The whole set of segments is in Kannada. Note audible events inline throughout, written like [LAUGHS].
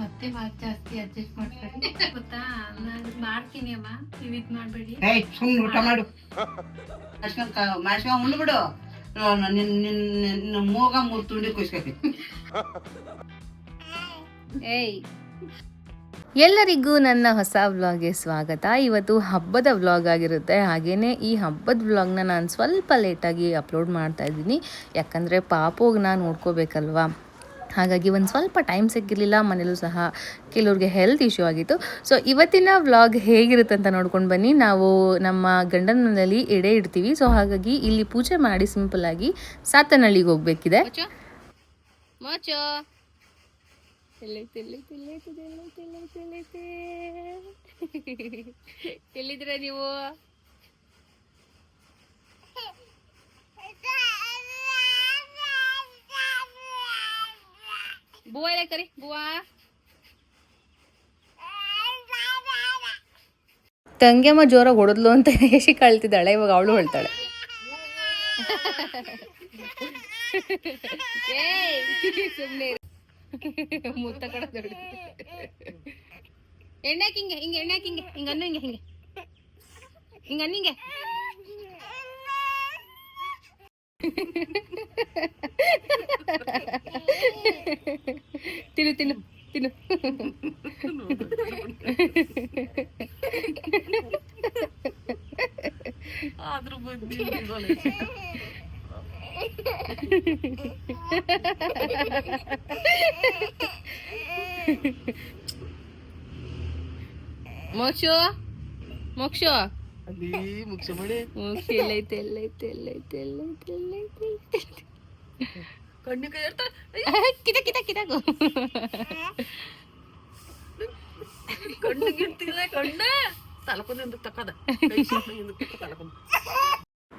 ಮತ್ತೆ ಮಾತು ಜಾಸ್ತಿ ಅಡ್ಜಸ್ಟ್ ಮಾಡ್ಕೊಳ್ಳಿ ಗೊತ್ತಾ? ನಾನು ಮಾಡ್ತೀನಿ ಅಮ್ಮ. ನೀವು ಇದು ಮಾಡಬೇಡಿ. ಏಯ್ ಸುಮ್ಮನೆ ಊಟ ಮಾಡು. ಮಾಡ್ಸ್ಕೊಂಡ್ ಮಾಡ್ಸ್ಕೊಂಡ್ ಉಂಡ್ಬಿಡು ನಿನ್ನ ನಿನ್ನ ಮೂಗ ಮೂರು ತುಂಡಿ ಕುಯ್ಸ್ಕೊತಿ ಏಯ್. ಎಲ್ಲರಿಗೂ ನನ್ನ ಹೊಸ ವ್ಲಾಗ್ಗೆ ಸ್ವಾಗತ. ಇವತ್ತು ಹಬ್ಬದ ವ್ಲಾಗ್ ಆಗಿರುತ್ತೆ. ಹಾಗೆಯೇ ಈ ಹಬ್ಬದ ವ್ಲಾಗ್ನ ನಾನು ಸ್ವಲ್ಪ ಲೇಟಾಗಿ ಅಪ್ಲೋಡ್ ಮಾಡ್ತಾ ಇದ್ದೀನಿ. ಯಾಕಂದರೆ ಪಾಪೋಗಿ ನಾನು ನೋಡ್ಕೋಬೇಕಲ್ವಾ? ಹಾಗಾಗಿ ಒಂದು ಸ್ವಲ್ಪ ಟೈಮ್ ಸಿಕ್ಕಿರಲಿಲ್ಲ ಮನೇಲೂ ಸಹ ಕೆಲವ್ರಿಗೆ ಹೆಲ್ತ್ ಇಶ್ಯೂ ಆಗಿತ್ತು. ಸೊ ಇವತ್ತಿನ ವ್ಲಾಗ್ ಹೇಗಿರುತ್ತೆ ಅಂತ ನೋಡ್ಕೊಂಡು ಬನ್ನಿ. ನಾವು ನಮ್ಮ ಗಂಡನ ಮನೆಯಲ್ಲಿ ಎಡೆ ಇಡ್ತೀವಿ. ಸೊ ಹಾಗಾಗಿ ಇಲ್ಲಿ ಪೂಜೆ ಮಾಡಿ ಸಿಂಪಲ್ ಆಗಿ ಸಾತನಹಳ್ಳಿಗೆ ಹೋಗ್ಬೇಕಿದೆ. ಎಲ್ಲಿದ್ದೀರಾ ನೀವು? ಬುವ ಇಲ್ಲ ಕರಿ ಬುವಾ ತಂಗಿಯಮ್ಮ ಜೋರಾಗಿ ಹೊಡೆದ್ಲು ಅಂತ ಹೇಸಿ ಕಳ್ತಿದ್ದಾಳೆ ಇವಾಗ ಅವಳು ಹೇಳ್ತಾಳೆ. ಮುತ್ತ ಎಣ್ಣೆ ಹಿಂಗೆ ಹಿಂಗೆ ಎಣ್ಣೆ ಹಿಂಗೆ ಹಿಂಗೆ ಅನ್ನು ಹಿಂಗೆ ಹಿಂಗೆ. ಹಿಂಗೆ ಅನ್ನು ಹಿಂಗೆ. ತಿನ್ನು ತಿನ್ನು ತಿನ್ನು ಆದ್ರೂ ಬುದ್ಧಿ ಮೋಕ್ಷು ಮೋಕ್ಷು ಅಲ್ಲಿ ಮುಗಿಸ ಮಾಡಿ ಮೋಕ್ಷ ಎಲ್ಲೈತೆ ಎಲ್ಲೈತೆ ಎಲ್ಲೈತೆ ಎಲ್ಲೈತೆ ಎಲ್ಲೈತೆ ಕಣ್ಣಿ ಕೈ ಇರ್ತಾರೆ ಕಿತ ಕಿತ ಕಿತಾಗು ಕಣ್ಣಿಗೆ ಇರ್ತಿಲ್ಲ ಕಣ್ಣ ತಲಕೊಂದು ತಕ್ಕದ ತಲಕೊಂದು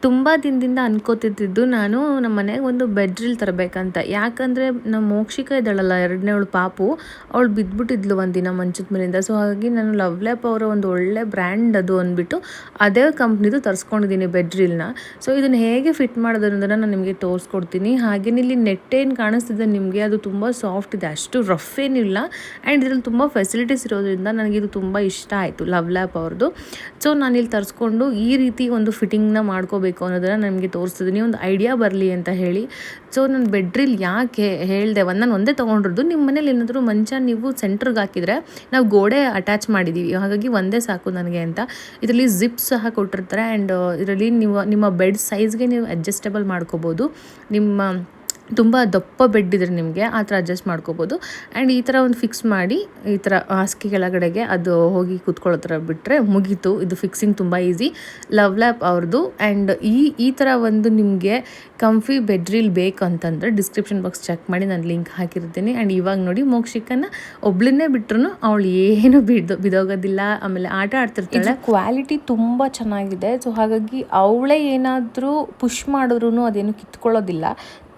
ತುಂಬ ದಿನದಿಂದ ಅನ್ಕೋತಿದ್ದು ನಾನು ನಮ್ಮ ಮನೆಗೆ ಒಂದು ಬೆಡ್ರಿಲ್ ತರಬೇಕಂತ. ಯಾಕಂದರೆ ನಮ್ಮ ಮೋಕ್ಷಿಕ ಇದ್ದಾಳಲ್ಲ ಎರಡನೇ ಅವಳು ಪಾಪು, ಅವಳು ಬಿದ್ದುಬಿಟ್ಟಿದ್ಲು ಒಂದಿನ ಮಂಚದ ಮೇಲಿಂದ. ಸೊ ಹಾಗಾಗಿ ನಾನು ಲವ್ ಲ್ಯಾಪ್ ಅವರ ಒಂದು ಒಳ್ಳೆ ಬ್ರ್ಯಾಂಡ್ ಅದು ಅಂದ್ಬಿಟ್ಟು ಅದೇ ಕಂಪ್ನಿದು ತರಿಸ್ಕೊಂಡಿದ್ದೀನಿ ಬೆಡ್ರಿಲ್ನ ಸೊ ಇದನ್ನು ಹೇಗೆ ಫಿಟ್ ಮಾಡೋದು ಅನ್ನೋದನ್ನು ನಾನು ನಿಮಗೆ ತೋರಿಸ್ಕೊಡ್ತೀನಿ. ಹಾಗೇನೆ ಇಲ್ಲಿ ನೆಟ್ ಏನು ಕಾಣಿಸ್ತಿದೆ ನಿಮಗೆ. ಅದು ತುಂಬ ಸಾಫ್ಟ್ ಇದೆ, ಅಷ್ಟು ರಫ್ ಏನಿಲ್ಲ ಆ್ಯಂಡ್ ಇದರಲ್ಲಿ ತುಂಬ ಫೆಸಿಲಿಟೀಸ್ ಇರೋದ್ರಿಂದ ನನಗೆ ಇದು ತುಂಬ ಇಷ್ಟ ಆಯಿತು ಲವ್ ಲ್ಯಾಪ್ ಅವ್ರದ್ದು ಸೊ ನಾನು ಇಲ್ಲಿ ತರಿಸ್ಕೊಂಡು ಈ ರೀತಿ ಒಂದು ಫಿಟ್ಟಿಂಗ್ನ ಮಾಡ್ಕೋಬೇಕು. ಅನ್ನೋದನ್ನು ನಿಮಗೆ ತೋರಿಸ್ತಿದ್ದೀನಿ ಒಂದು ಐಡಿಯಾ ಬರಲಿ ಅಂತ ಹೇಳಿ. ಸೊ ನನ್ನ ಬೆಡ್ರಿಲ್ ಯಾಕೆ ಹೇಳಿದೆ, ಒಂದು ನಾನು ಒಂದೇ ತೊಗೊಂಡಿರೋದು ನಿಮ್ಮ ಮನೇಲಿ ಏನಾದರೂ ಮಂಚ ನೀವು ಸೆಂಟ್ರಿಗೆ ಹಾಕಿದರೆ ನಾವು ಗೋಡೆ ಅಟ್ಯಾಚ್ ಮಾಡಿದ್ದೀವಿ ಹಾಗಾಗಿ ಒಂದೇ ಸಾಕು ನನಗೆ ಅಂತ. ಇದರಲ್ಲಿ ಜಿಪ್ ಸಹ ಕೊಟ್ಟಿರ್ತಾರೆ ಆ್ಯಂಡ್ ಇದರಲ್ಲಿ ನೀವು ನಿಮ್ಮ ಬೆಡ್ ಸೈಜ್ಗೆ ನೀವು ಅಡ್ಜಸ್ಟೇಬಲ್ ಮಾಡ್ಕೋಬೋದು. ನಿಮ್ಮ ತುಂಬ ದಪ್ಪ ಬೆಡ್ ಇದ್ರೆ ನಿಮಗೆ ಆ ಥರ ಅಡ್ಜಸ್ಟ್ ಮಾಡ್ಕೋಬೋದು. ಆ್ಯಂಡ್ ಈ ಥರ ಒಂದು ಫಿಕ್ಸ್ ಮಾಡಿ, ಈ ಥರ ಹಾಸಿಗೆ ಕೆಳಗಡೆಗೆ ಅದು ಹೋಗಿ ಕೂತ್ಕೊಳ್ಳೋ ಥರ ಬಿಟ್ಟರೆ ಮುಗೀತು. ಇದು ಫಿಕ್ಸಿಂಗ್ ತುಂಬ ಈಸಿ ಲವ್ ಲ್ಯಾಪ್ ಅವ್ರದ್ದು ಆ್ಯಂಡ್ ಈ ಈ ಥರ ಒಂದು ನಿಮಗೆ ಕಂಫಿ ಬೆಡ್ರೀಲ್ ಬೇಕು ಅಂತಂದರೆ ಡಿಸ್ಕ್ರಿಪ್ಷನ್ ಬಾಕ್ಸ್ ಚೆಕ್ ಮಾಡಿ ನಾನು ಲಿಂಕ್ ಹಾಕಿರ್ತೀನಿ. ಆ್ಯಂಡ್ ಇವಾಗ ನೋಡಿ ಮೋಕ್ಷಿಕನ ಒಬ್ಳನ್ನೇ ಬಿಟ್ರು ಅವಳು ಏನು ಬಿದ್ದು ಬಿದೋಗೋದಿಲ್ಲ. ಆಮೇಲೆ ಆಟ ಆಡ್ತಿರ್ತಾಳೆ. ಕ್ವಾಲಿಟಿ ತುಂಬ ಚೆನ್ನಾಗಿದೆ. ಸೊ ಹಾಗಾಗಿ ಅವಳೇ ಏನಾದರೂ ಪುಷ್ ಮಾಡಿದ್ರು ಅದೇನು ಕಿತ್ಕೊಳ್ಳೋದಿಲ್ಲ.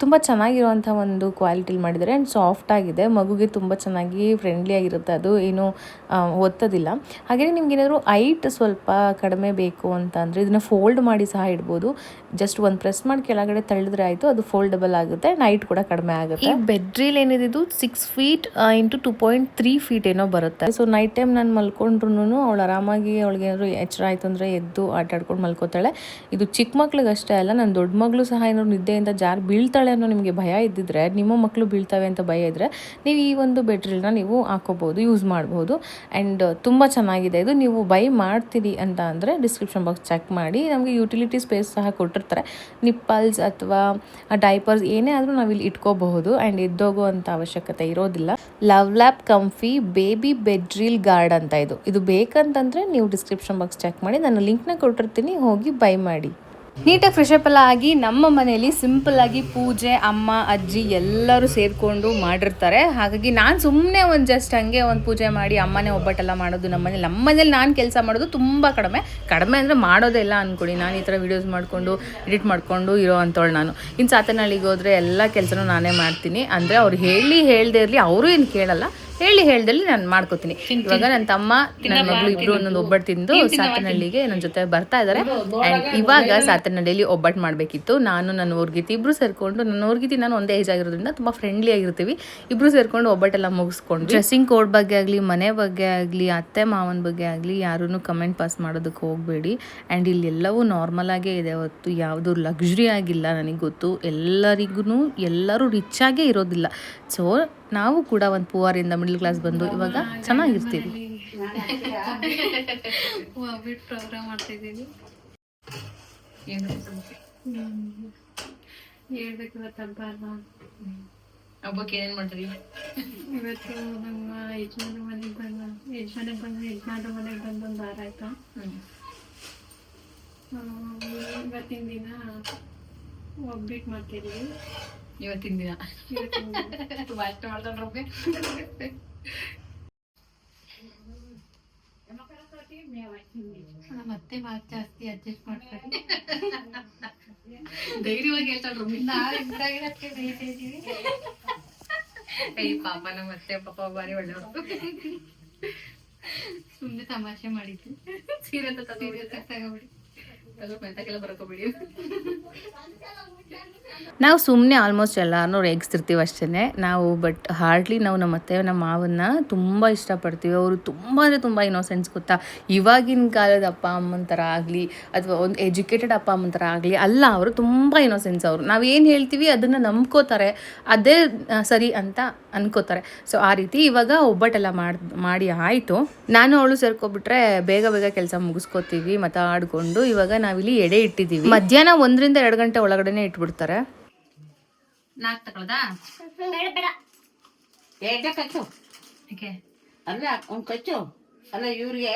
ತುಂಬ ಚೆನ್ನಾಗಿರುವಂಥ ಒಂದು ಕ್ವಾಲಿಟಿಲಿ ಮಾಡಿದ್ದಾರೆ ಆ್ಯಂಡ್ ಸಾಫ್ಟ್ ಆಗಿದೆ. ಮಗುಗೆ ತುಂಬ ಚೆನ್ನಾಗಿ ಫ್ರೆಂಡ್ಲಿ ಆಗಿರುತ್ತೆ ಅದು. ಏನು ಒತ್ತೋದಿಲ್ಲ. ಹಾಗೆಯೇ ನಿಮ್ಗೆ ಏನಾದರೂ ಐಟ್ ಸ್ವಲ್ಪ ಕಡಿಮೆ ಬೇಕು ಅಂತ ಅಂದರೆ ಇದನ್ನು ಫೋಲ್ಡ್ ಮಾಡಿ ಸಹ ಇಡ್ಬೋದು. ಜಸ್ಟ್ ಒಂದು ಪ್ರೆಸ್ ಮಾಡಿ ಕೆಳಗಡೆ ತಳ್ಳಿದ್ರೆ ಆಯಿತು ಅದು ಫೋಲ್ಡಬಲ್ ಆಗುತ್ತೆ ನೈಟ್ ಕೂಡ ಕಡಿಮೆ ಆಗುತ್ತೆ. ಈ ಬೆಡ್ರೀಲ್ ಏನಿದೆ ಇದು? Six feet into two point three feet ಏನೋ ಬರುತ್ತೆ. ಸೊ ನೈಟ್ ಟೈಮ್ ನಾನು ಮಲ್ಕೊಂಡ್ರು ಅವಳು ಆರಾಮಾಗಿ ಅವಳಿಗೆ ಏನಾದರೂ ಎಚ್ಚರ ಆಯಿತು ಅಂದರೆ ಎದ್ದು ಆಟಾಡ್ಕೊಂಡು ಮಲ್ಕೋತಾಳೆ. ಇದು ಚಿಕ್ಕ ಮಕ್ಳಿಗೆ ಅಷ್ಟೇ ಅಲ್ಲ ನನ್ನ ದೊಡ್ಡ ಮಗಳು ಸಹ ಏನಾದ್ರು ನಿದ್ದೆಯಿಂದ ಜಾರ್ ಬೀಳ್ತಾಳೆ ಅನ್ನೋ ನಿಮಗೆ ಭಯ ಇದ್ದಿದ್ರೆ, ನಿಮ್ಮ ಮಕ್ಕಳು ಬೀಳ್ತವೆ ಅಂತ ಭಯ ಇದ್ದರೆ ನೀವು ಈ ಒಂದು ಬೆಟ್ರಿಲ್ನ ನೀವು ಹಾಕೋಬೋದು ಯೂಸ್ ಮಾಡ್ಬೋದು ಆ್ಯಂಡ್ ತುಂಬ ಚೆನ್ನಾಗಿದೆ. ಇದು ನೀವು ಬೈ ಮಾಡ್ತೀರಿ ಅಂತ ಅಂದರೆ ಡಿಸ್ಕ್ರಿಪ್ಷನ್ ಬಾಕ್ಸ್ ಚೆಕ್ ಮಾಡಿ, ನಮಗೆ ಯುಟಿಲಿಟಿ ಸ್ಪೇಸ್ ಸಹ ಕೊಟ್ಟಿರ್ತಾರೆ. ನಿಪ್ಪಲ್ಸ್ ಅಥವಾ ಡೈಪರ್ಸ್ ಏನೇ ಆದರೂ ನಾವಿಲ್ಲಿ ಇಟ್ಕೋಬಹುದು. ಆ್ಯಂಡ್ ಎದ್ದೋಗೋ ಅಂತ ಅವಶ್ಯಕತೆ ಇರೋದಿಲ್ಲ. Love lap comfy baby bedrail guard ಅಂತ ಇದು. ಇದು ಬೇಕಂತಂದರೆ ನೀವು ಡಿಸ್ಕ್ರಿಪ್ಷನ್ ಬಾಕ್ಸ್ ಚೆಕ್ ಮಾಡಿ ನಾನು ಲಿಂಕ್ನ ಕೊಟ್ಟಿರ್ತೀನಿ, ಹೋಗಿ ಬೈ ಮಾಡಿ. ನೀಟಾಗಿ ಫ್ರೆಶಪ್ ಎಲ್ಲ ಆಗಿ ನಮ್ಮ ಮನೆಯಲ್ಲಿ ಸಿಂಪಲ್ ಆಗಿ ಪೂಜೆ, ಅಮ್ಮ, ಅಜ್ಜಿ ಎಲ್ಲರೂ ಸೇರಿಕೊಂಡು ಮಾಡಿರ್ತಾರೆ. ಹಾಗಾಗಿ ನಾನು ಸುಮ್ಮನೆ ಒಂದು ಜಸ್ಟ್ ಹಂಗೆ ಒಂದು ಪೂಜೆ ಮಾಡಿ ಅಮ್ಮನೇ ಒಬ್ಬಟ್ಟೆಲ್ಲ ಮಾಡೋದು, ನಮ್ಮ ಮನೇಲಿ ನಮ್ಮ ಮನೇಲಿ ನಾನು ಕೆಲಸ ಮಾಡೋದು ತುಂಬ ಕಡಿಮೆ. ಕಡಿಮೆ ಅಂದರೆ ಮಾಡೋದೇ ಇಲ್ಲ ಅಂದ್ಕೊಡಿ ನಾನು ಈ ಥರ ವೀಡಿಯೋಸ್ ಮಾಡಿಕೊಂಡು ಎಡಿಟ್ ಮಾಡಿಕೊಂಡು ಇರೋ ಅಂಥವಳು ನಾನು. ಇನ್ನು ಸಾತನಹಳ್ಳಿಗೆ ಹೋದರೆ ಎಲ್ಲ ಕೆಲಸನೂ ನಾನೇ ಮಾಡ್ತೀನಿ. ಅಂದರೆ ಅವ್ರು ಹೇಳಿ ಹೇಳದೇ ಇರಲಿ, ಅವರು ಏನು ಕೇಳಲ್ಲ. ಹೇಳಿ ಹೇಳ್ದಲ್ಲಿ ನಾನು ಮಾಡ್ಕೋತೀನಿ. ಇವಾಗ ನನ್ನ ತಮ್ಮ ನನ್ನ ಮಗಳು ಇಬ್ರು ಒಂದೊಂದು ಒಬ್ಬಟ್ಟು ತಿಂದು ಸಾತನಹಳ್ಳಿಗೆ ನನ್ನ ಜೊತೆ ಬರ್ತಾ ಇದ್ದಾರೆ ಆ್ಯಂಡ್ ಇವಾಗ ಸಾತನಹಳ್ಳಿಯಲ್ಲಿ ಒಬ್ಬಟ್ಟು ಮಾಡಬೇಕಿತ್ತು. ನಾನು ನನ್ನ ಊರ್ಗಿತಿ ಇಬ್ರು ಸೇರ್ಕೊಂಡು ನನ್ನ ಊರ್ಗಿತಿ ನಾನು ಒಂದೇ ಏಜ್ ಆಗಿರೋದ್ರಿಂದ ತುಂಬ ಫ್ರೆಂಡ್ಲಿ ಆಗಿರ್ತೀವಿ. ಇಬ್ರು ಸೇರ್ಕೊಂಡು ಒಬ್ಬಟ್ಟೆಲ್ಲ ಮುಗಿಸ್ಕೊಂಡು ಡ್ರೆಸ್ಸಿಂಗ್ ಕೋಡ್ ಬಗ್ಗೆ ಆಗಲಿ ಮನೆ ಬಗ್ಗೆ ಆಗಲಿ ಅತ್ತೆ ಮಾವನ ಬಗ್ಗೆ ಆಗಲಿ ಯಾರೂ ಕಮೆಂಟ್ ಪಾಸ್ ಮಾಡೋದಕ್ಕೆ ಹೋಗಬೇಡಿ. ಆ್ಯಂಡ್ ಇಲ್ಲಿ ಎಲ್ಲವೂ ನಾರ್ಮಲ್ ಆಗೇ ಇದೆ. ಹೊತ್ತು ಯಾವುದು ಲಕ್ಸುರಿ ಆಗಿಲ್ಲ ನನಗೆ ಗೊತ್ತು. ಎಲ್ಲರಿಗೂ ಎಲ್ಲರೂ ರಿಚ್ ಆಗೇ ಇರೋದಿಲ್ಲ. ಸೊ ನಾವು ಕೂಡ ಒಂದು ಪೂವಾರಿಂದ ಮಿಡ್ಲ್ ಕ್ಲಾಸ್ ಬಂದು ಇವಾಗ ಚೆನ್ನಾಗಿರ್ತೀವಿ. ಪ್ರೋಗ್ರಾಮ್ ಮಾಡ್ತಾ ಏನು ಹೇಳ್ಬೇಕು ಹಬ್ಬಕ್ಕೆ ಏನೇನು ಮಾಡ್ತೀರಿ ಇವತ್ತು ನಮ್ಮ ಯಜಮಾನ ಮನೆಗೆ ಬಂದ ಯಜಮಾನಿಗೆ ಬಂದು ಯಜಮಾನ ಮನೆಗೆ ಬಂದು ಒಂದು ವಾರ ಆಯ್ತು ಇವತ್ತಿನ ದಿನ ಒಬ್ಬಿಟ್ಟು ಮಾಡ್ತಿದ್ದೀವಿ ಇವತ್ತಿನ ದಿನ ಇವತ್ತಿನ ದಿನ ತುಂಬ ಇಷ್ಟ ಮಾಡ್ಕೊಂಡ್ರೆ ಮತ್ತೆ ಮಾತು ಜಾಸ್ತಿ ಅಡ್ಜಸ್ಟ್ ಮಾಡ್ಕೊಂಡು ಧೈರ್ಯವಾಗಿ ಹೇಳ್ತಾಳ್ರು ನಾವು ಇದ್ದಾಗಿರಕ್ಕೆ ಬೇಯ್ತಾ ಇದ್ದೀವಿ ಏಯ್ ಪಾಪ ನಮ್ಮ ಅತ್ತೆ ಪಾಪ ಬಾರಿ ಒಳ್ಳೆಯವರು ಸುಮ್ಮನೆ ತಮಾಷೆ ಮಾಡಿದ್ದು ಸೀರೆ ಅಂತ ಸೀರೆ ತಗೊಬಿಡಿ ತಗೋಬೇಡಿ ನಾವು ಸುಮ್ಮನೆ ಆಲ್ಮೋಸ್ಟ್ ಎಲ್ಲರೂ ರೇಗಿಸ್ತಿರ್ತೀವಿ ಅಷ್ಟೇ ನಾವು ಬಟ್ ಹಾರ್ಡ್ಲಿ ನಾವು ನಮ್ಮ ಅತ್ತೆ, ನಮ್ಮ ಮಾವನ್ನ ತುಂಬ ಇಷ್ಟಪಡ್ತೀವಿ. ಅವರು ತುಂಬ ಅಂದರೆ ತುಂಬ ಇನೋಸೆನ್ಸ್ ಗೊತ್ತಾ? ಇವಾಗಿನ ಕಾಲದ ಅಪ್ಪ ಅಮ್ಮನ ಥರ ಆಗಲಿ, ಅಥವಾ ಒಂದು ಎಜುಕೇಟೆಡ್ ಅಪ್ಪ ಅಮ್ಮನ ಥರ ಆಗಲಿ, ಅಲ್ಲ, ಅವರು ತುಂಬ ಇನೋಸೆನ್ಸ್ ಅವರು. ನಾವು ಏನು ಹೇಳ್ತೀವಿ ಅದನ್ನು ನಂಬ್ಕೋತಾರೆ. ಅದೇ ಸರಿ ಅಂತ ಅನ್ಕೋತಾರೆ. ಸೊ ಆ ರೀತಿ ಇವಾಗ ಒಬ್ಬಟ್ಟೆಲ್ಲ ಮಾಡಿ ಮಾಡಿ ಆಯಿತು. ನಾನು ಅವಳು ಸೇರ್ಕೊಬಿಟ್ರೆ ಬೇಗ ಬೇಗ ಕೆಲಸ ಮುಗಿಸ್ಕೋತೀವಿ, ಮಾತಾಡ್ಕೊಂಡು ಇವಾಗ ನಾವಿಲ್ಲಿ ಎಡೆ ಇಟ್ಟಿದ್ದೀವಿ. ಮಧ್ಯಾಹ್ನ ಒಂದರಿಂದ ಎರಡು ಗಂಟೆ ಒಳಗಡೆನೆ ಇಟ್ಬಿಡ್ತಾರೆ. ಅಲ್ಲ ಅವ್ನ್ ಕಚ್ಚು. ಅಲ್ಲ ಇವ್ರಿಗೆ.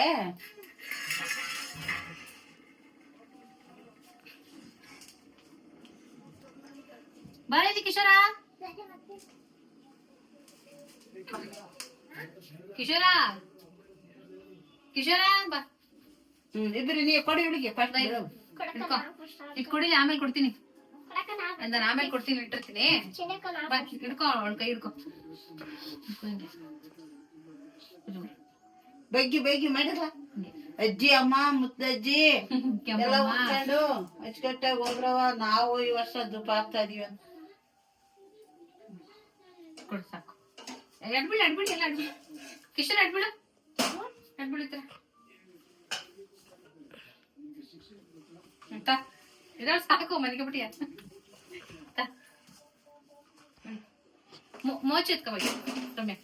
ಬಾರೇಜಿ ಕಿಶೋರ? ಕಿಶೋರ? ಕಿಶೋರ ಬಾ. ಹ್ಮ್ ಇದ್ರಿ ನೀ ಕೊಡಿ ಹುಡುಗಿ ಫಸ್ಟ್ ಇದು ಇಟ್ಕೊಡಿಲ್ಲ ಆಮೇಲೆ ಕೊಡ್ತೀನಿ. ನಾನು ಆಮೇಲೆ ಕೊಡ್ತೀನಿ ಇಟ್ಟಿರ್ತೀನಿ. ಬಾ ಹಿಡ್ಕೊ ಅವ್ಳ ಕೈ ಹಿಡ್ಕೊ. ಬಗ್ಗಿ ಬಗ್ಗಿ ಮಾಡಿಲ್ಲ ಅಜ್ಜಿ ಅಮ್ಮ ಮುತ್ತಜ್ಜಿ ಎಲ್ಲ ಉಟ್ಕೊಂಡು ಅಚ್ಚುಕಟ್ಟಾಗಿ ಹೋಗ್ರವ ನಾವು ಈ ವರ್ಷ ದುಪ್ಪ ಆಗ್ತಾ ಇದೀವ ಕೊಡ್ ಕೊಡು ಸಾಕು. ಅಡ್ಬಿಡಿ ಅಡ್ಬಿಡಿ ಎಲ್ಲ ಅಡ್ಬಿಡಿ. ಕಿಶನ್ ಅಡ್ಬಿಡು. ಅಡ್ಬಿಡಿತ್ರ ಅಂತ ಇದ್ರಲ್ಲಿ ಸಾಕು ಮನೆಗೆ ಬಿಟ್ಟಿಯ ಮೋಚಿ ಎತ್ಕೋಬೇಕು ರಮ್ಯ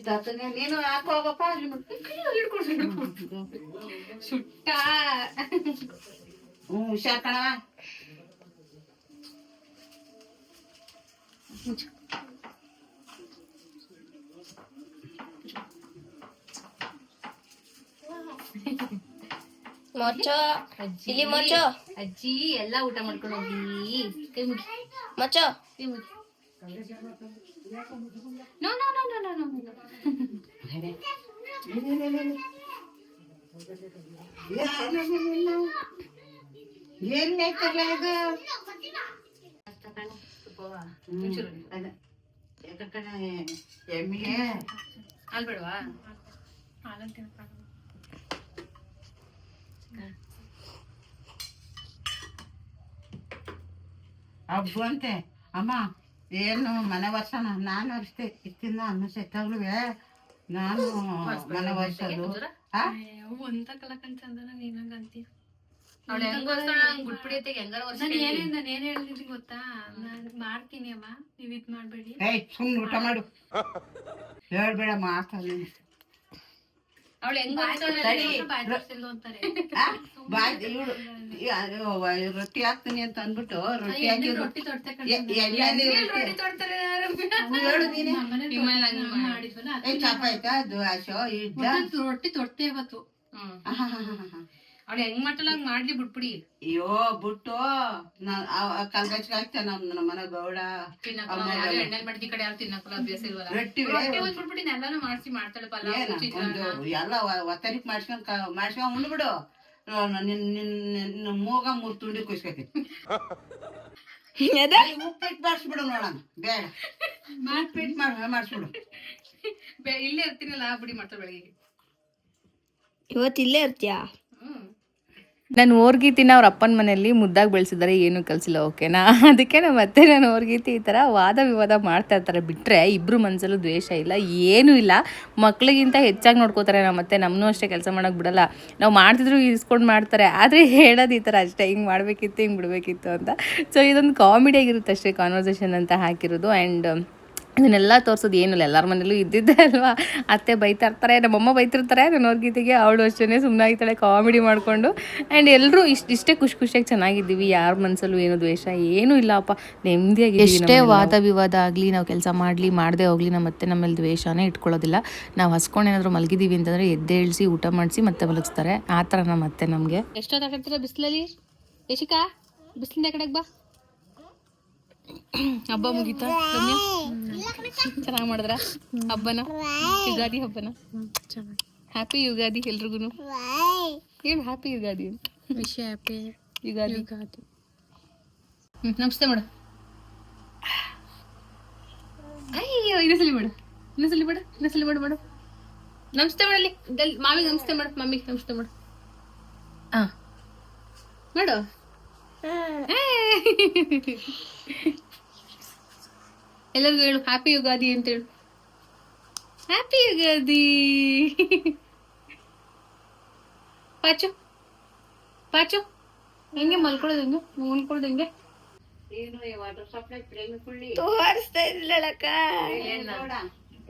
ಇದಾತನೆ ನೀನು ಹಾಕೋ ಹೋಗಪ್ಪ ಅಲ್ಲಿ ಮುಟ್- ಹಿಡ್ಕೊಂಡು ಹಿಡ್ಕೊಂಡು ಸುಟ್ಟ ಹ್ಮ್ ಹುಷಾರ್ ಕಣವ ಮೊಚ್ಚೋ ಇಲ್ಲಿ ಮೊಚ್ಚೋ ಅಜ್ಜಿ ಎಲ್ಲ ಊಟ ಮಾಡ್ಕೊಂಡು ಹೋಗಿ ಕೈ ಮುಗಿ ಮೊಚ್ಚೋ ಕೈ ಮುಗಿ no no no no no no ಏನ್ ಐತಲ್ಲ ಇದು ಹ್ಮ್, ಅದ. ಯಾಕ ಕಣೆ, ಎಮ್ಮಿಗೆ ಹಾಲ್ ಬೇಡವಾ ತಿನ್ಕೊಂಡು ಹಬ್ಬ ಅಂತೆ ಅಮ್ಮ ಏನು ಮನೆ ವರ್ಷನ ನಾನು ಅಷ್ಟೇ ಇತ್ತಿಂದ ಅನ್ನ ಸೆತ್ತಾಗ್ಲುವೆ ನಾನು ಮನೆ ವರ್ಷದು ಚಂದನ ಅವಳು ಹೆಂಗ್ ಹೆಂಗಾರ ವರ್ಷ ನಾನು ಏನೇನ್ ನಾನು ಏನು ಹೇಳಿದ್ದೀನಿ ಗೊತ್ತಾ? ನಾನು ಮಾಡ್ತೀನಿ ಅಮ್ಮ ನೀವ್ ಇದ್ ಮಾಡಬೇಡಿ. ಏಯ್ ಸುಮ್ನೆ ಊಟ ಮಾಡು. ಹೇಳ್ಬೇಡ ಮಾತಾಡಿ ಅವಳು ಹೆಂಗ್ ರೊಟ್ಟಿ ಹಾಕ್ತೀನಿ ಅಂತ ಅಂದ್ಬಿಟ್ಟು ರೊಟ್ಟಿ ಹಾಕಿ ರೊಟ್ಟಿ ತೊಡ್ತೆ ಎ- ಎಣ್ಣೆಲಿ ರೊಟ್ಟಿ ಹೇಳು ನೀನೆ. ಮಾಡಿದ್ವಲ್ಲ ಏ ಚಾಪ ಆಯ್ತಾ? ಅದು ಆಶೋ ರೊಟ್ಟಿ ತೊಡ್ತೆ ಇವತ್ತು. ಅವಳು ಹೆಂಗ್ ಮಾಡ್ತಾಳ ಹಂಗ್ ಮಾಡ್ಲಿ ಬಿಟ್ಬಿಡಿ. ಅಯ್ಯೋ ಬಿಟ್ಟು ಕಲ್ಗಚ್ಗೆ ಹಾಕ್ತೆ ನಮ್ ನಮ್ಮ ಮನೆ ಗೌಡ ಎಣ್ಣೆಲ್ ಮಡ್ಗಿ ಕಡೆ ಯಾರು ತಿನ್ನಕ್ಕಲ್ಲ ಅಭ್ಯಾಸ ಇಲ್ವಲ್ಲ? ರೊಟ್ಟಿ ಒಂದ್ ಬಿಟ್ಬಿಟ್ಟು ಎಲ್ಲಾನು ಮಾಡ್ಸಿ ಮಾಡ್ತಾಳೆ ಒಂದು ಎಲ್ಲ ಒತ್ತರಿಕ್ ಮಾಡ್ಸ್ಕೊಂಡ್ ಮಾಡ್ಸ್ಕೊಂಡ್ ಉಂಡ್ಬಿಡು ನಿನ್ನ ನಿನ್ ನಿನ್ ಮೂಗ ಮೂರ್ ತುಂಡಿ ಕುಯ್ಸ್ಕೊತಿ ಉಪ್ಪಿಟ್ಟು ಮಾಡಿಸ್ಬಿಡು ನೋಡೋಣ ಬೇಡ. ಉಪ್ಪಿಟ್ಟು ಮಾಡಿ ಮಾಡಿಸ್ಬಿಡು. ಬೆ- ಇಲ್ಲೇ ಇರ್ತೀನಲ್ಲ ಬಿಡಿ ಮಾಡ್ತಾ ಬೆಳಗ್ಗೆ. ಇವತ್ತು ಇಲ್ಲೇ ಇರ್ತೀಯಾ? ನಾನು ಓರ್ಗೀತಿನ ಅವ್ರ ಅಪ್ಪನ ಮನೆಯಲ್ಲಿ ಮುದ್ದಾಗಿ ಬೆಳೆಸಿದ್ದಾರೆ ಏನು ಕಲಿಸಿಲ್ಲ, ಓಕೆನಾ? ಅದಕ್ಕೆ ನಮ್ಮ ಮತ್ತೆ ನಾನು ಓರ್ಗೀತಿ ಈ ಥರ ವಾದ ವಿವಾದ ಮಾಡ್ತಾ ಇರ್ತಾರೆ. ಬಿಟ್ಟರೆ ಇಬ್ಬರು ಮನಸ್ಸಲ್ಲೂ ದ್ವೇಷ ಇಲ್ಲ, ಏನೂ ಇಲ್ಲ. ಮಕ್ಳಿಗಿಂತ ಹೆಚ್ಚಾಗಿ ನೋಡ್ಕೋತಾರೆ ನಮ್ಮ ಮತ್ತೆ ನಮ್ಮನ್ನೂ ಅಷ್ಟೇ ಕೆಲಸ ಮಾಡೋಕೆ ಬಿಡಲ್ಲ. ನಾವು ಮಾಡ್ತಿದ್ರು ಇಸ್ಕೊಂಡು ಮಾಡ್ತಾರೆ, ಆದರೆ ಹೇಳೋದು ಈ ಥರ ಅಷ್ಟೇ, ಹಿಂಗೆ ಮಾಡಬೇಕಿತ್ತು, ಹಿಂಗೆ ಬಿಡಬೇಕಿತ್ತು ಅಂತ. ಸೊ ಇದೊಂದು ಕಾಮಿಡಿಯಾಗಿರುತ್ತೆ ಅಷ್ಟೇ ಕಾನ್ವರ್ಸೇಷನ್ ಅಂತ ಹಾಕಿರೋದು. ಆ್ಯಂಡ್ ಇದನ್ನೆಲ್ಲ ತೋರಿಸೋದು ಏನಿಲ್ಲ ಎಲ್ಲರ ಮನೇಲೂ ಇದ್ದಿದ್ದೆ ಅಲ್ವಾ? ಅತ್ತೆ ಬೈತಾ ಇರ್ತಾರೆ ನಮ್ಮಮ್ಮ ಬೈತಿರ್ತಾರೆ ನನ್ನ ಅವ್ರಿಗೀತಿಗೆ ಅವಳು ಅಷ್ಟೇ ಸುಮ್ಮನಾಗಿದ್ದಾಳೆ ಕಾಮಿಡಿ ಮಾಡಿಕೊಂಡು. ಆ್ಯಂಡ್ ಎಲ್ಲರೂ ಇಷ್ಟು ಇಷ್ಟೇ ಖುಷಿ ಖುಷಿಯಾಗಿ ಚೆನ್ನಾಗಿದ್ದೀವಿ ಯಾರ ಮನಸ್ಸಲ್ಲೂ ಏನು ದ್ವೇಷ ಏನೂ ಇಲ್ಲಪ್ಪ. ನೆಮ್ಮದಿಯಾಗಿ ಎಷ್ಟೇ ವಾದ ವಿವಾದ ಆಗಲಿ ನಾವು ಕೆಲಸ ಮಾಡಲಿ ಮಾಡದೆ ಹೋಗಲಿ ನಮ್ಮ ಅತ್ತೆ ನಮ್ಮಲ್ಲಿ ದ್ವೇಷನೇ ಇಟ್ಕೊಳ್ಳೋದಿಲ್ಲ. ನಾವು ಹಸ್ಕೊಂಡು ಏನಾದರೂ ಮಲಗಿದ್ದೀವಿ ಅಂತಂದರೆ ಎದ್ದೇಳಿಸಿ ಊಟ ಮಾಡಿಸಿ ಮತ್ತೆ ಮಲಗಿಸ್ತಾರೆ. ಆ ಥರ ನಮ್ಮ ಅತ್ತೆ ನಮಗೆ ಎಷ್ಟೊತ್ತಾಗ್ತೀರ ಬಿಸಿಲಲ್ಲಿ? ಯಶಿಕಾ ಬಿಸಿಲಿಂದ ಕಡೆಗೆ ಬಾ. ಹಬ್ಬ ಮುಗೀತಾ? ಚೆನ್ನಾಗ್ ಮಾಡಿದ್ರ? ಹಬ್ಬನ? ಯುಗಾದಿ ಹಬ್ಬನ? ಹ್ಯಾಪಿ ಯುಗಾದಿ ಎಲ್ರಿಗೂ ಏನು ಹ್ಯಾಪಿ ಯುಗಾದಿ ಅಂತ. Wish happy Ugadi. ಯುಗಾದಿ. ನಮಸ್ತೆ ಮೇಡಮ್ ಅಯ್ಯೋ ಇನ್ನೊಂದ್ಸಲಿ ಮೇಡಮ್ ಇನ್ನೊಂದ್ಸಲಿ ಮಾಡು ಇನ್ನೊಂದ್ಸಲಿ ಮೇಡಮ್ ಮೇಡಮ್ ನಮಸ್ತೆ ಮಾಡಲಿ ಮಾಮಿಗೆ ನಮಸ್ತೆ ಮಾಡು ಮಮ್ಮಿಗೆ ನಮಸ್ತೆ ಮಾಡು. ಹಾಂ ಮಾಡು. [LAUGHS] ಎಲ್ಲರಿಗೂ ಹೇಳು ಹ್ಯಾಪಿ ಯುಗಾದಿ ಅಂತ ಹೇಳು. ಹ್ಯಾಪಿ ಯುಗಾದಿ. [LAUGHS] ಪಾಚು ಪಾಚು ಹೆಂಗೆ ಮಲ್ಕೊಳ್ಳೋದು ಹೆಂಗೆ? ಮಲ್ಕೊಳ್ಳೋದು ಹೆಂಗೆ? ತೋರಿಸ್ತಾ ಇದ್ಲಕ್ಕ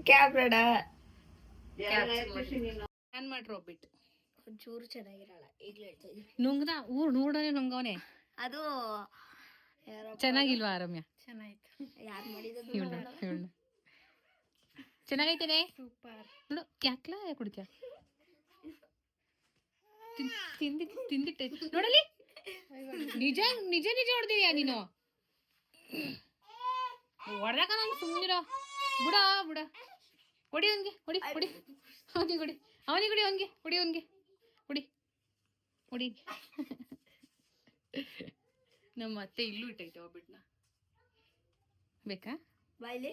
ಕ್ಯಾಬ್ರಡ ಪ್ಲಾನ್ ಮಾಡ್ರು ಒಬ್ಬಿಟ್ಟು ಒಂಚೂರು ಚೆನ್ನಾಗಿರಲ್ಲ. ಈಗಲೇ ನುಂಗ್ದ ಊರ್ ನೋಡೋನೆ ನುಂಗವನೆ. ಅದು ಚೆನ್ನಾಗಿಲ್ವಾ ರಮ್ಯ ಚೆನ್ನಾಯ್ತು ಯಾರು ಮಾಡಿದ್ದು ಇವಳು ಇವಳು. ಚೆನ್ನಾಗೈತೇನೆ? ಸೂಪರ್. ನೋಡು ಯಾಕ್ಲ ಕುಡಿತ್ಯಾ? ತಿನ್- ತಿಂದಿ ತಿಂದಿಟ್ಟೆ. ನೋಡಲಿ ನಿಜ ನಿಜ ನಿಜ ಹೊಡೆದಿದ್ಯಾ ನೀನು? ಹೊಡ್ದಾಕ ನಾನು ಸುಮ್ಮನಿರೋ ಬುಡ ಬುಡ. ಕೊಡಿ ಅವನ್ಗೆ ಕೊಡಿ ಕೊಡಿ ಅವನಿಗೆ ಕೊಡಿ ಅವನಿಗೆ ಕೊಡಿ ಅವನಿಗೆ. ಕೊಡಿ ಅವನಿಗೆ. ಕೊಡಿ ಹೊಡಿ. ನಮ್ಮ ಅತ್ತೆ ಇಲ್ಲೂ ಇಟ್ಟೈತೆ ಒಬ್ಬಿಟ್ನ ಬೇಕಾ? ಬಾಯ್ಲಿ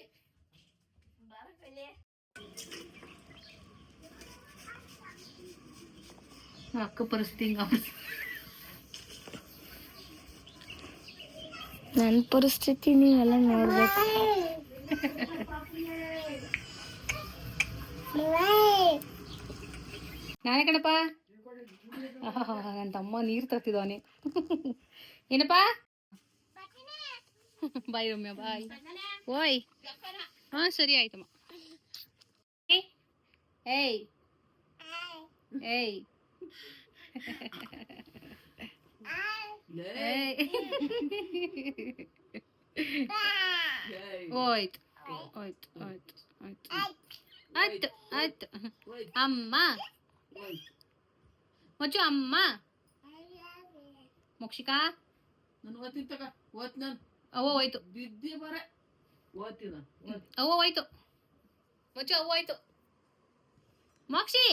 ಅಕ್ಕ ಪರಿಸ್ಥಿತಿ ಹಿಂಗ ನನ್ನ ಪರಿಸ್ಥಿತಿ ನೀವೆಲ್ಲ ನೋಡ್ಬೇಕು. ನಾನೇ ಕಣಪ್ಪ. ನನ್ನ ತಮ್ಮ ನೀರು ತರ್ತಿದ್ದವನೆ ಏನಪ್ಪ? [LAUGHS] ಬಾಯ್ ರಮ್ಯ ಬಾಯ್. ಓಯ್. ಹಾ ಸರಿ ಆಯ್ತಮ್ಮ ಏಯ್. ಏಯ್. ಹೋಯ್ತು. ಹೋಯ್ತು ಹೋಯ್ತು. ಹೋಯ್ತು ಆಯ್ತು ಆಯ್ತು. ಅಮ್ಮ. ಮಚ್ಚು ಅಮ್ಮ. ಮೋಕ್ಷಿಕಾ? ನಾನು ಓದ್ತೀನಿ ತಗ ಓದ್ ನಾನು. ಅವ್ವ ಹೋಯ್ತು. ಬಿದ್ದಿ ಬರ. ಓದ್ತೀನಿ ನಾನು ಅವ್ವ ಹೋಯ್ತು. ಮಚ್ಚು ಅವ್ವ ಹೋಯ್ತು. ಮೋಕ್ಷಿ!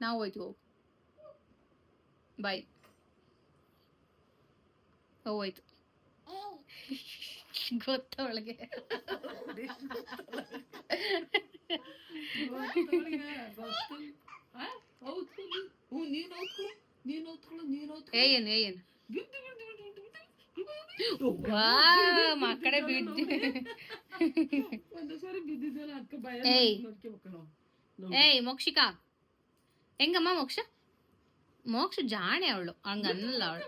ನಾವು ಹೋಯ್ತು ಹೋಗು. ಬಾಯ್. ಅವ್ವ ಹೋಯ್ತು. ಗೊತ್ತ ಹೌದು ಹ್ಞೂ ನೀನು ಓದ್ಕೊಳ್ಳು ನೀನು ಓದ್ಕೊಳ್ಳು ನೀನು ಓದ್ಕೊಳ್ಳು ಏಯನ್ ಏಯನ್ ಬಿದ್ದು ಬಿದ್ದು ಬಿದ್ದು ಬಿದ್ದು ವಾ ಮಕ್ಕಳೇ ಬಿದ್ದು ಒಂದು ಸಾರಿ ಬಿದ್ದಿದ್ದಲ್ಲ ಅಕ್ಕ ಭಯ ಏಯ್. ನೋಡ್ಕೋಬೇಕು ನಾವು ಏಯ್ ಮೋಕ್ಷಿಕಾ ಹೆಂಗಮ್ಮ ಮೋಕ್ಷ ಮೋಕ್ಷ ಜಾಣೆ ಅವಳು ಹಂಗ ಅನ್ನಲ್ಲ ಅವಳು